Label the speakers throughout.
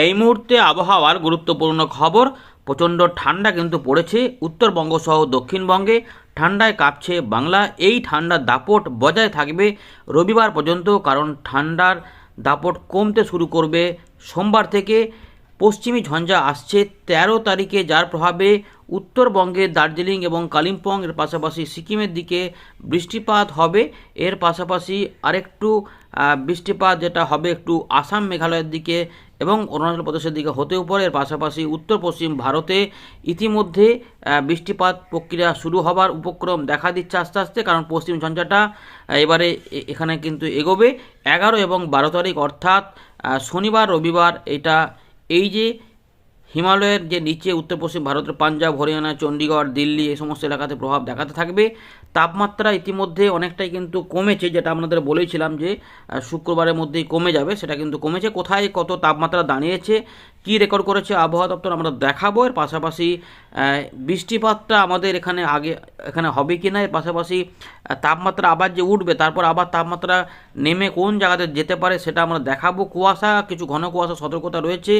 Speaker 1: এই মুহূর্তে আবহাওয়ার গুরুত্বপূর্ণ খবর, প্রচণ্ড ঠান্ডা কিন্তু পড়েছে উত্তরবঙ্গ সহ দক্ষিণবঙ্গে। ঠান্ডায় কাঁপছে বাংলা, এই ঠান্ডার দাপট বজায় থাকবে রবিবার পর্যন্ত কারণ ঠান্ডার দাপট কমতে শুরু করবে সোমবার থেকে। পশ্চিমী ঝঞ্ঝা আসছে তেরো তারিখে, যার প্রভাবে উত্তরবঙ্গে দার্জিলিং এবং কালিম্পং, এর পাশাপাশি সিকিমের দিকে বৃষ্টিপাত হবে। এর পাশাপাশি আরেকটু বৃষ্টিপাত যেটা হবে একটু আসাম মেঘালয়ের দিকে এবং অরুণাচল প্রদেশের দিকে হতেও পারে এর পাশাপাশি উত্তর পশ্চিম ভারতে ইতিমধ্যে বৃষ্টিপাত প্রক্রিয়া শুরু হবার উপক্রম দেখা দিচ্ছে আস্তে আস্তে, কারণ পশ্চিম ঝঞ্ঝাটা এবারে এখানে কিন্তু এগোবে। এগারো এবং বারো তারিখ, অর্থাৎ শনিবার, রবিবার, এটা এই যে হিমালয়ের যে নিচে উত্তর পশ্চিম ভারতের পাঞ্জাব, হরিয়ানা, চণ্ডীগড়, দিল্লি, এই সমস্ত এলাকাতে প্রভাব দেখাতে থাকবে। তাপমাত্রা ইতিমধ্যে অনেকটাই কিন্তু কমেছে, যেটা আপনাদের বলেছিলাম যে শুক্রবারের মধ্যেই কমে যাবে, সেটা কিন্তু কমেছে। কোথায় কত তাপমাত্রা দাঁড়িয়েছে, কি রেকর্ড করেছে আবহাওয়া দপ্তর আমরা দেখাবো। এর পাশাপাশি বৃষ্টিপাতটা আমাদের এখানে আগে, এখানে হবে কি না এর পাশাপাশি তাপমাত্রা আবার যে উঠবে, তারপর আবার তাপমাত্রা নেমে কোন জায়গাতে যেতে পারে সেটা আমরা দেখাবো। কুয়াশা, কিছু ঘন কুয়াশা সতর্কতা রয়েছে।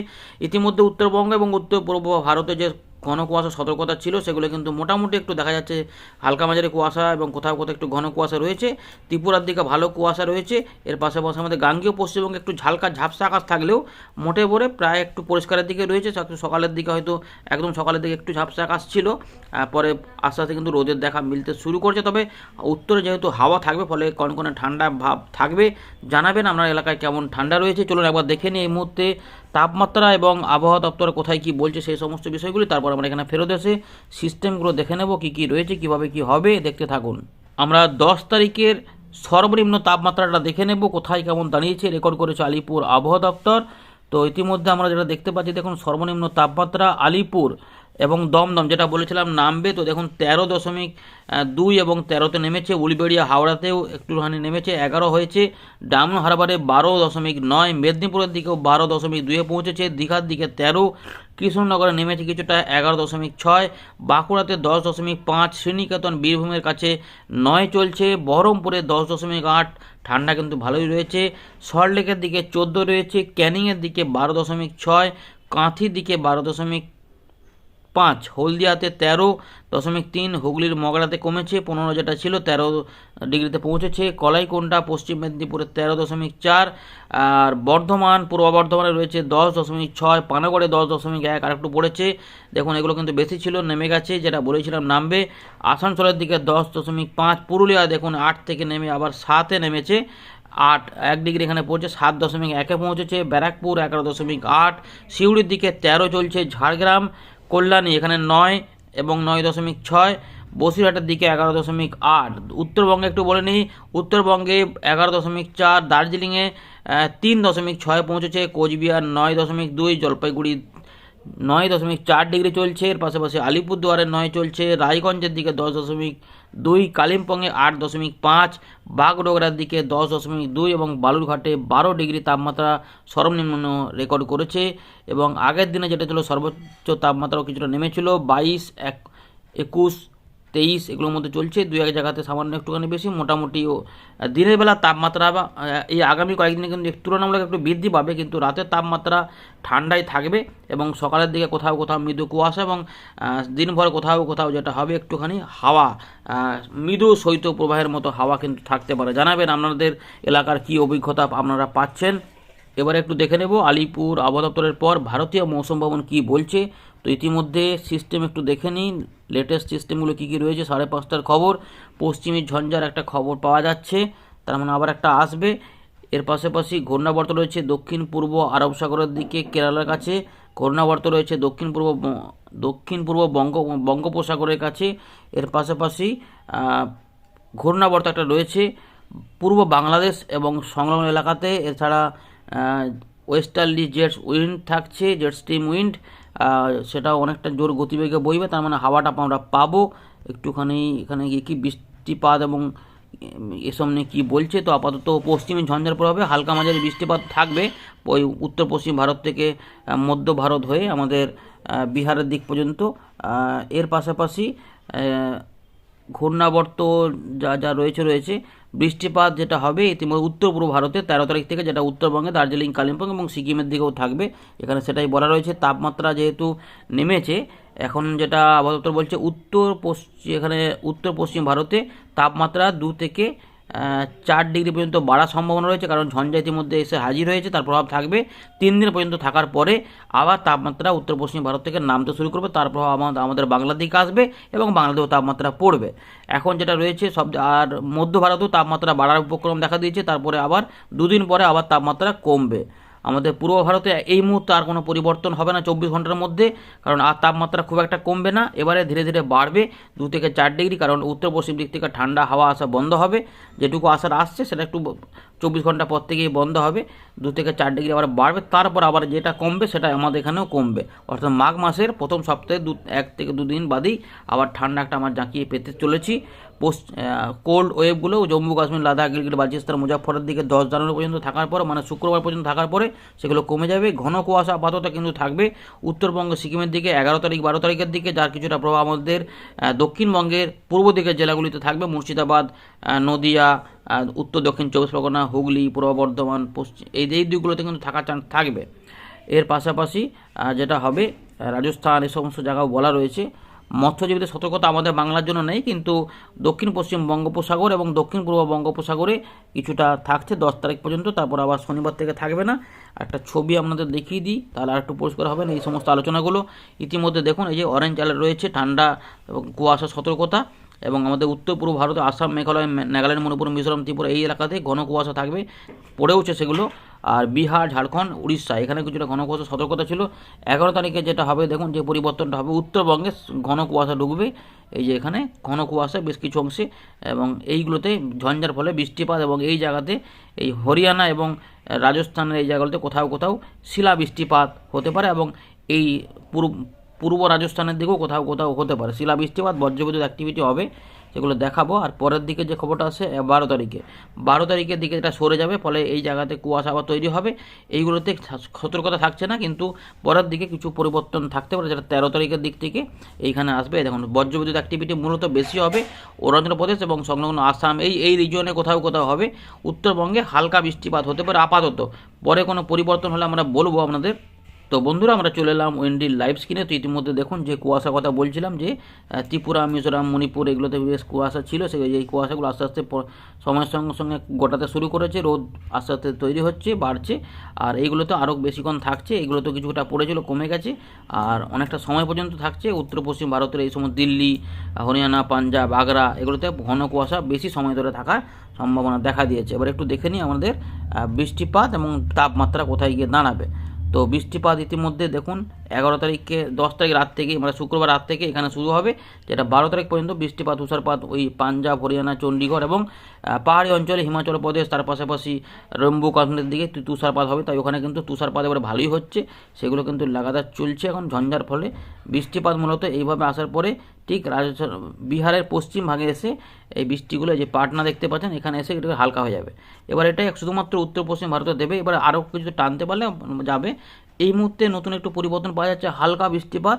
Speaker 1: ইতিমধ্যে উত্তরবঙ্গ এবং উত্তর পূর্ব ভারতে যে ঘন কুয়াশা, সতর্কতা ছিল, সেগুলো কিন্তু মোটামুটি একটু দেখা যাচ্ছে হালকা মাঝারি কুয়াশা এবং কোথাও কোথাও একটু ঘন কুয়াশা রয়েছে। ত্রিপুরার দিকে ভালো কুয়াশা রয়েছে, এর পাশাপাশি আমাদের গাঙ্গীয় পশ্চিমবঙ্গে একটু ঝালকা ঝাপসা আকাশ থাকলেও মোটে ভরে প্রায় একটু পরিষ্কারের দিকে রয়েছে সকালের দিকে হয়তো একদম সকালের দিকে একটু ঝাপসা আকাশ ছিল পরে আস্তে আস্তে কিন্তু রোদের দেখা মিলতে শুরু করছে। তবে উত্তরে যেহেতু হাওয়া থাকবে, ফলে কনকনে ঠান্ডা ভাব থাকবে। জানাবেন আপনার এলাকায় কেমন ঠান্ডা রয়েছে, চলুন একবার দেখে নিই এই মুহূর্তে। তাপমাত্রা এবং আবহাওয়া দপ্তর কোথায় কি বলছে সেই সমস্ত বিষয়গুলি, তারপর আমরা এখানে ফেরত এসে সিস্টেমগুলো দেখে নেব কী কী রয়েছে, কীভাবে কি হবে, দেখতে থাকুন। আমরা দশ তারিখের সর্বনিম্ন তাপমাত্রাটা দেখে নেব, কোথায় কেমন দাঁড়িয়েছে রেকর্ড করেছে আলিপুর আবহাওয়া দপ্তর। তো ইতিমধ্যে আমরা যেটা দেখতে পাচ্ছি, দেখুন সর্বনিম্ন তাপমাত্রা আলিপুর এবং দমদম, যেটা বলেছিলাম, নামবে। তো দেখুন, তেরো দশমিক দুই এবং তেরোতে নেমেছে। উলবেড়িয়া হাওড়াতেও একটুখানি নেমেছে, এগারো হয়েছে। ডায়মন্ড হারবারে বারো দশমিক নয়। মেদিনীপুরের দিকেও বারো দশমিক দুয়ে পৌঁছেছে। দীঘার দিকে তেরো। কৃষ্ণনগরে নেমেছে কিছুটা, এগারো দশমিক ছয়। বাঁকুড়াতে দশ দশমিক পাঁচ। শ্রীনিকেতন, বীরভূমের কাছে নয় চলছে। বহরমপুরে দশ দশমিক আট। ঠান্ডা কিন্তু ভালোই রয়েছে। সল্টলেকের দিকে চোদ্দ রয়েছে। ক্যানিংয়ের দিকে বারো দশমিক ছয়। কাঁথির দিকে বারো দশমিক পাঁচ, হলদিয়াতে তেরো, দশমিক তিন, হুগলির মগড়াতে কমেছে, পনেরো যেটা ছিল তেরো ডিগ্রিতে পৌঁছেছে কলাইকুণ্ডা পশ্চিম মেদিনীপুরে তেরো দশমিক চার, আর বর্ধমান, পূর্ব বর্ধমানে রয়েছে দশ দশমিক ছয়, পানাগড়ে দশ দশমিক এক আর একটু পড়েছে। দেখুন, এগুলো কিন্তু বেশি ছিল, নেমে গেছে, যেটা বলেছিলাম নামবে। আসানসোলের দিকে দশ দশমিক পাঁচ, পুরুলিয়া দেখুন আট থেকে নেমে আবার সাতে নেমেছে, আট এক ডিগ্রি এখানে পৌঁছে সাত দশমিক একে পৌঁছেছে, ব্যারাকপুর এগারো দশমিক আট, সিউড়ির দিকে তেরো চলছে, ঝাড়গ্রাম কল্যাণী, এখানে নয় এবং নয় দশমিক ছয়, বসিরহাটের দিকে এগারো দশমিক আট। উত্তরবঙ্গে একটু বলে নিই, উত্তরবঙ্গে এগারো দশমিক চার, দার্জিলিংয়ে তিন দশমিক ছয় পৌঁছেছে, কোচবিহার নয় দশমিক দুই, জলপাইগুড়ি নয় দশমিক চার ডিগ্রি চলছে, এর পাশাপাশি আলিপুরদুয়ারে নয় চলছে, রায়গঞ্জের দিকে দশ দশমিক দুই কালিম্পংয়ে আট দশমিক পাঁচ বাগডোগরার দিকে দশ দশমিক দুই এবং বালুরঘাটে বারো ডিগ্রি তাপমাত্রা সর্বনিম্ন রেকর্ড করেছে এবং আগের দিনে যেটা ছিল সর্বোচ্চ তাপমাত্রাও কিছুটা নেমেছিল, বাইশ, এক, একুশ তেইশ, এগুলোর মধ্যে চলছে। দু এক জায়গাতে সামান্য একটুখানি বেশি, মোটামুটি ও দিনের বেলা তাপমাত্রা বা এই আগামী কয়েকদিনে কিন্তু তুলনামূলক একটু বৃদ্ধি পাবে, কিন্তু রাতের তাপমাত্রা ঠান্ডাই থাকবে এবং সকালের দিকে কোথাও কোথাও মৃদু কুয়াশা এবং দিনভর কোথাও কোথাও যেটা হবে একটুখানি হাওয়া মৃদু শৈত্য প্রবাহের মতো হাওয়া কিন্তু থাকতে পারে। জানাবেন আপনাদের এলাকার কি অভিজ্ঞতা আপনারা পাচ্ছেন। এবারে একটু দেখে নেব, আলিপুর আবহাওয়া দপ্তরের পর ভারতীয় মৌসুম ভবন কি বলছে। তো ইতিমধ্যে সিস্টেম একটু দেখে নিন লেটেস্ট সিস্টেমগুলো কী কী রয়েছে, সাড়ে পাঁচটার খবর। পশ্চিমী ঝঞ্ঝার একটা খবর পাওয়া যাচ্ছে, তার মানে আবার একটা আসবে। এর পাশাপাশি ঘূর্ণাবর্ত রয়েছে দক্ষিণ পূর্ব আরব সাগরের দিকে, কেরালার কাছে। ঘূর্ণাবর্ত রয়েছে দক্ষিণ পূর্ব দক্ষিণ পূর্ব বঙ্গ, বঙ্গোপসাগরের কাছে। এর পাশাপাশি ঘূর্ণাবর্ত একটা রয়েছে পূর্ব বাংলাদেশ এবং সংলগ্ন এলাকাতে। এছাড়া ওয়েস্টার্লি জেটস উইন্ড থাকছে জেট স্টিম উইন্ড সেটা অনেকটা জোর গতিবেগে বইবে, তার মানে হাওয়াটা আমরা পাবো। একটুখানি এখানে গিয়ে কি বৃষ্টিপাত এবং এসব নিয়ে কী বলছে, তো আপাতত পশ্চিমী ঝঞ্ঝার প্রভাবে হালকা মাঝারি বৃষ্টিপাত থাকবে। ওই উত্তর পশ্চিম ভারত থেকে মধ্য ভারত হয়ে আমাদের বিহারের দিক পর্যন্ত এর পাশাপাশি ঘূর্ণাবর্ত যা যা রয়েছে রয়েছে, বৃষ্টিপাত যেটা হবে ইতিমধ্যে উত্তর পূর্ব ভারতে তেরো তারিখ থেকে যেটা উত্তরবঙ্গে দার্জিলিং, কালিম্পং এবং সিকিমের দিকেও থাকবে। এখানে সেটাই বলা রয়েছে, তাপমাত্রা যেহেতু নেমেছে, এখন যেটা আবহাওয়া বলছে উত্তর পশ্চিম এখানে উত্তর পশ্চিম ভারতে তাপমাত্রা দু থেকে চার ডিগ্রি পর্যন্ত বাড়ার সম্ভাবনা রয়েছে, কারণ ঝঞ্ঝা ইতিমধ্যে এসে হাজির হয়েছে, তার প্রভাব থাকবে। তিন দিন পর্যন্ত থাকার পরে আবার তাপমাত্রা উত্তর পশ্চিম ভারত থেকে নামতে শুরু করবে, তার প্রভাব আমাদের আমাদের বাংলার দিকে আসবে এবং বাংলাদেশেও তাপমাত্রা পড়বে। এখন যেটা রয়েছে, সব আর মধ্য ভারতেও তাপমাত্রা বাড়ার উপক্রম দেখা দিয়েছে, তারপরে আবার দুদিন পরে আবার তাপমাত্রা কমবে। আমাদের পূর্ব ভারতে এই মুহূর্তে আর কোনো পরিবর্তন হবে না চব্বিশ ঘণ্টার মধ্যে, কারণ আর তাপমাত্রা খুব একটা কমবে না। এবারে ধীরে ধীরে বাড়বে দু থেকে চার ডিগ্রি, কারণ উত্তর পশ্চিম দিক থেকে ঠান্ডা, হাওয়া আসা বন্ধ হবে। যেটুকু আসার আসছে, সেটা একটু চব্বিশ ঘণ্টা পর থেকেই বন্ধ হবে, দু থেকে চার ডিগ্রি আবার বাড়বে, তারপর আবার যেটা কমবে সেটা আমাদের এখানেও কমবে। অর্থাৎ মাঘ মাসের প্রথম সপ্তাহে দু, এক থেকে দুদিন বাদেই আবার ঠান্ডা একটা আমার জাঁকিয়ে পেতে চলেছি। পোস্ট কোল্ড ওয়েভগুলো জম্মু কাশ্মীর, লাদাখ গিলগিট বালচিস্তান মুজাফরের দিকে দশ জানুয়ারি পর্যন্ত থাকার পর মানে শুক্রবার পর্যন্ত থাকার পরে সেগুলো কমে যাবে। ঘন কুয়াশা আপাতত কিন্তু থাকবে। উত্তরবঙ্গ, সিকিমের দিকে এগারো তারিখ, বারো তারিখের দিকে যার কিছুটা প্রভাব আমাদের দক্ষিণবঙ্গের পূর্ব দিকের জেলাগুলিতে থাকবে। মুর্শিদাবাদ নদিয়া আহ, উত্তর দক্ষিণ চব্বিশ পরগনা হুগলি পূর্ব বর্ধমান পশ্চিম এই এই দিকগুলোতে কিন্তু থাকার চান্স থাকবে। এর পাশাপাশি যেটা হবে রাজস্থান এই সমস্ত জায়গাও বলা রয়েছে। মৎস্যজীবীদের সতর্কতা আমাদের বাংলার জন্য নেই কিন্তু দক্ষিণ পশ্চিম বঙ্গোপসাগর এবং দক্ষিণ পূর্ব বঙ্গোপসাগরে কিছুটা থাকছে। দশ তারিখ পর্যন্ত তারপর আবার শনিবার থেকে থাকবে না। একটা ছবি আপনাদের দেখিয়ে দিই তাহলে আর একটু পরিষ্কার হবে না এই সমস্ত আলোচনাগুলো। ইতিমধ্যে দেখুন এই যে অরেঞ্জ অ্যালার্ট রয়েছে ঠান্ডা এবং কুয়াশা সতর্কতা। এবং আমাদের উত্তর পূর্ব ভারতে আসাম, মেঘালয় নাগাল্যান্ড, মণিপুর, মিজোরাম, ত্রিপুরা এই এলাকাতে ঘন কুয়াশা থাকবে পড়েওছে সেগুলো। আর বিহার, ঝাড়খণ্ড, উড়িষ্যা, এখানে কিছুটা ঘন কুয়াশা সতর্কতা ছিল। এগারো তারিখে যেটা হবে, দেখুন যে পরিবর্তনটা হবে। উত্তরবঙ্গে ঘন কুয়াশা ঢুকবে এই যে এখানে ঘন কুয়াশা বেশ কিছু অংশে। এবং এইগুলোতে ঝঞ্ঝার ফলে বৃষ্টিপাত এবং এই জায়গাতে এই হরিয়ানা এবং রাজস্থানের এই জায়গাগুলোতে কোথাও কোথাও শিলা বৃষ্টিপাত হতে পারে এবং এই পূর্ব পূর্ব রাজস্থানের দিকেও কোথাও কোথাও হতে পারে। শিলা বৃষ্টিপাত, বজ্রবিদ্যুৎ অ্যাক্টিভিটি হবে, সেগুলো দেখাবো। আর পরের দিকে যে খবরটা আছে বারো তারিখে। বারো তারিখের দিকে এটা সরে যাবে, ফলে এই জায়গাতে কুয়াশা আবার তৈরি হবে। এইগুলোতে সতর্কতা থাকছে না, কিন্তু পরের দিকে কিছু পরিবর্তন থাকতে পারে, যেটা তেরো তারিখের দিক থেকে এইখানে আসবে। দেখুন, বজ্রবিদ্যুৎ অ্যাক্টিভিটি মূলত বেশি হবে অরুণাচল প্রদেশ এবং সংলগ্ন আসাম। এই এই রিজিয়নে কোথাও কোথাও হবে। উত্তরবঙ্গে হালকা বৃষ্টিপাত হতে পারে আপাতত। পরে কোনো পরিবর্তন হলে আমরা বলব আপনাদের। তো বন্ধুরা, আমরা চলে এলাম ওয়েন্ডির লাইভ স্ক্রিনে তো ইতিমধ্যে দেখুন যে কুয়াশা কথা বলছিলাম যে ত্রিপুরা, মিজোরাম, মণিপুর এগুলোতে বেশ কুয়াশা ছিল। সে এই কুয়াশাগুলো আস্তে আস্তে সময়ের সঙ্গে সঙ্গে গোটাতে শুরু করেছে। রোদ আস্তে আস্তে তৈরি হচ্ছে, বাড়ছে। আর এইগুলোতে আরও বেশিক্ষণ থাকছে। এগুলো তো কিছুটা পড়েছিল কমে গেছে। আর অনেকটা সময় পর্যন্ত থাকছে। উত্তর পশ্চিম ভারতের এই সময় দিল্লি, হরিয়ানা, পাঞ্জাব, আগ্রা এগুলোতে ঘন কুয়াশা, বেশি সময় ধরে থাকার সম্ভাবনা দেখা দিয়েছে। এবার একটু দেখে নিই আমাদের বৃষ্টিপাত এবং তাপমাত্রা কোথায় গিয়ে দাঁড়াবে। তো বৃষ্টিপাত ইতিমধ্যে দেখুন এগারো তারিখে, দশ তারিখ রাত থেকে মানে শুক্রবার রাত থেকে এখানে শুরু হবে, যেটা বারো তারিখ পর্যন্ত বৃষ্টিপাত, তুষারপাত, ওই পাঞ্জাব, হরিয়ানা চণ্ডীগড় এবং পাহাড়ি অঞ্চলে, হিমাচল প্রদেশ, তার পাশাপাশি জম্মু কাশ্মীরের দিকে তুষারপাত হবে, তাই ওখানে কিন্তু তুষারপাত এবার ভালোই হচ্ছে, সেগুলো কিন্তু লাগাতার চলছে এখন ঝঞ্ঝার ফলে। বৃষ্টিপাত মূলত এইভাবে আসার পরে ঠিক রাজস্থান বিহারের পশ্চিম ভাগে এসে এই বৃষ্টিগুলো যে পাটনা দেখতে পাচ্ছেন, এখানে এসে এটা হালকা হয়ে যাবে। এবার এটাই শুধুমাত্র উত্তর পশ্চিম ভারতে দেবে, এবার আরও কিছু টানতে পারলে যাবে। এই মুহূর্তে নতুন একটু পরিবর্তন পাওয়া যাচ্ছে, হালকা বৃষ্টিপাত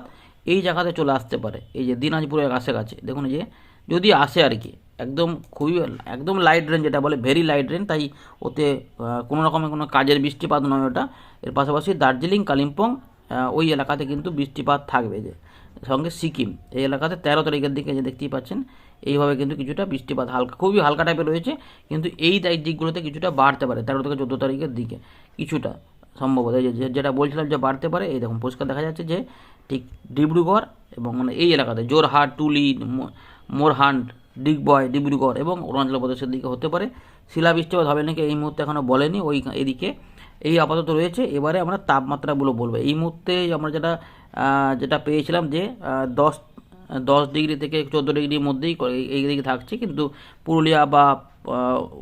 Speaker 1: এই জায়গাতে চলে আসতে পারে। এই যে দিনাজপুরের কাছাকাছি দেখুন যে, যদি আসে আর কি, একদম খুবই একদম লাইট রেন যেটা বলে ভেরি লাইট রেন তাই ওতে কোনো রকমের কোনো কাজের বৃষ্টিপাত নয় ওটা। এর পাশাপাশি দার্জিলিং, কালিম্পং ওই এলাকাতে কিন্তু বৃষ্টিপাত থাকবে যে, সঙ্গে সিকিম, এই এলাকাতে তেরো তারিখের দিকে যে দেখতেই পাচ্ছেন, এইভাবে কিন্তু কিছুটা বৃষ্টিপাত হালকা, খুবই হালকা টাইপের রয়েছে, কিন্তু এই দিকগুলোতে কিছুটা বাড়তে পারে, তেরো থেকে চোদ্দ তারিখের দিকে, কিছুটা। সম্ভবত যেটা বলছিলাম যে বাড়তে পারে, এই দেখুন, পরিষ্কার দেখা যাচ্ছে যে ঠিক ডিব্রুগড় এবং মানে এই এলাকাতে জোরহাট, টুলি মোরহান্ড ডিগবয়, ডিব্রুগড় এবং অরুণাচল প্রদেশের দিকে হতে পারে। শিলাবৃষ্টিপাত হবে নাকি এই মুহূর্তে এখনও বলেনি, ওই এদিকে এই আপাতত রয়েছে। এবারে আমরা তাপমাত্রাগুলো বলব। এই মুহূর্তে আমরা যেটা যেটা পেয়েছিলাম যে দশ দশ ডিগ্রি থেকে চোদ্দ ডিগ্রির মধ্যেই এই- দিকে থাকছে, কিন্তু পুরুলিয়া বা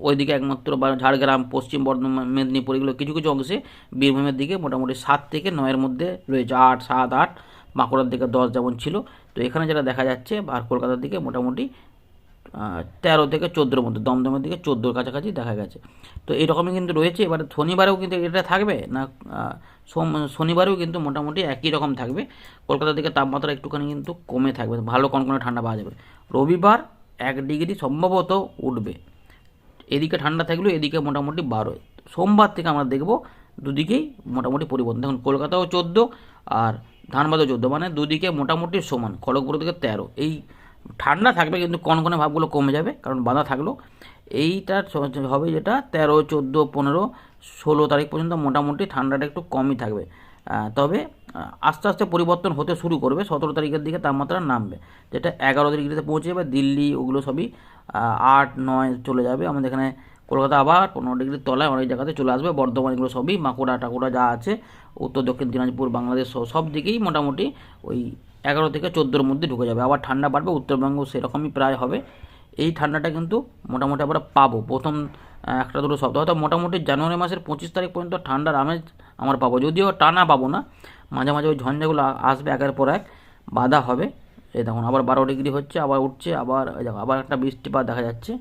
Speaker 1: ওইদিকে একমাত্র বা ঝাড়গ্রাম, পশ্চিম বর্ধমান, মেদিনীপুর এগুলো কিছু কিছু অংশে বীরভূমের দিকে মোটামুটি সাত থেকে নয়ের মধ্যে রয়েছে, আট, সাত, আট, বাঁকুড়ার দিকে দশ যেমন ছিল। তো এখানে যেটা দেখা যাচ্ছে, আর কলকাতার দিকে মোটামুটি তেরো থেকে চোদ্দোর মধ্যে, দমদমের দিকে চোদ্দোর কাছাকাছি দেখা গেছে। তো এরকমই কিন্তু রয়েছে, এবারে শনিবারেও কিন্তু এটা থাকবে না সোম- শনিবারেও কিন্তু মোটামুটি একই রকম থাকবে। কলকাতার দিকে তাপমাত্রা একটুখানি কিন্তু কমে থাকবে, ভালো কনকনে ঠান্ডা পাওয়া যাবে। রবিবার এক ডিগ্রি সম্ভবত উঠবে। এদিকে ঠান্ডা থাকলেও এদিকে মোটামুটি বারো। সোমবার থেকে আমরা দেখব দুদিকেই মোটামুটি পরিবর্তন। দেখুন, কলকাতাও চোদ্দ আর ধানবাদও চোদ্দ মানে দুদিকে মোটামুটি সমান খড়গপুর থেকে তেরো। এই ঠান্ডা থাকবে কিন্তু কনকনে ভাবগুলো কমে যাবে, কারণ বাঁধা থাকল। এইটা হবে যেটা তেরো, চোদ্দ, পনেরো, ষোলো তারিখ পর্যন্ত মোটামুটি ঠান্ডাটা একটু কমই থাকবে। তবে আস্তে আস্তে পরিবর্তন হতে শুরু করবে, সতেরো তারিখের দিকে তাপমাত্রা নামবে। যেটা এগারো ডিগ্রিতে পৌঁছে যাবে, দিল্লি ওগুলো সবই আট, নয় চলে যাবে। আমাদের এখানে কলকাতা আবার পনেরো ডিগ্রির তলায় অনেক জায়গাতে চলে আসবে, বর্ধমান এগুলো সবই বাঁকুড়া টাকুড়া যা আছে, উত্তর দক্ষিণ দিনাজপুর, বাংলাদেশ সব দিকেই মোটামুটি ওই এগারো থেকে চোদ্দোর মধ্যে ঢুকে যাবে। আবার ঠান্ডা বাড়বে, উত্তরবঙ্গ সেরকমই প্রায় হবে। এই ঠান্ডাটা কিন্তু মোটামুটি আমরা পাবো। প্রথম একটা দুটো সপ্তাহ। হয়তো মোটামুটি জানুয়ারি মাসের পঁচিশ তারিখ পর্যন্ত ঠান্ডার আমেজ আমরা পাবো। যদিও টানা পাবো না, মাঝে মাঝে ওই ঝঞ্ঝাগুলো আসবে একের পর এক, বাধা হবে। এই দেখুন, আবার বারো ডিগ্রি হচ্ছে, আবার উঠছে, আবার দেখো আবার একটা বৃষ্টিপাত দেখা যাচ্ছে,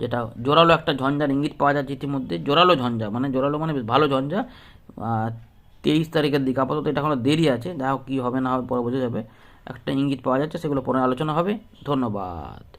Speaker 1: যেটা জোরালো একটা ঝঞ্ঝার ইঙ্গিত পাওয়া যাচ্ছে ইতিমধ্যে। জোরালো ঝঞ্ঝা মানে জোরালো মানে ভালো ঝঞ্ঝা। তেইশ তারিখের দিকে। আপাতত এটা এখনও দেরি আছে। যাই হোক, কী হবে না হবে, পরে বোঝা যাবে। একটা ইঙ্গিত পাওয়া যাচ্ছে, সেগুলো পরে আলোচনা হবে। ধন্যবাদ।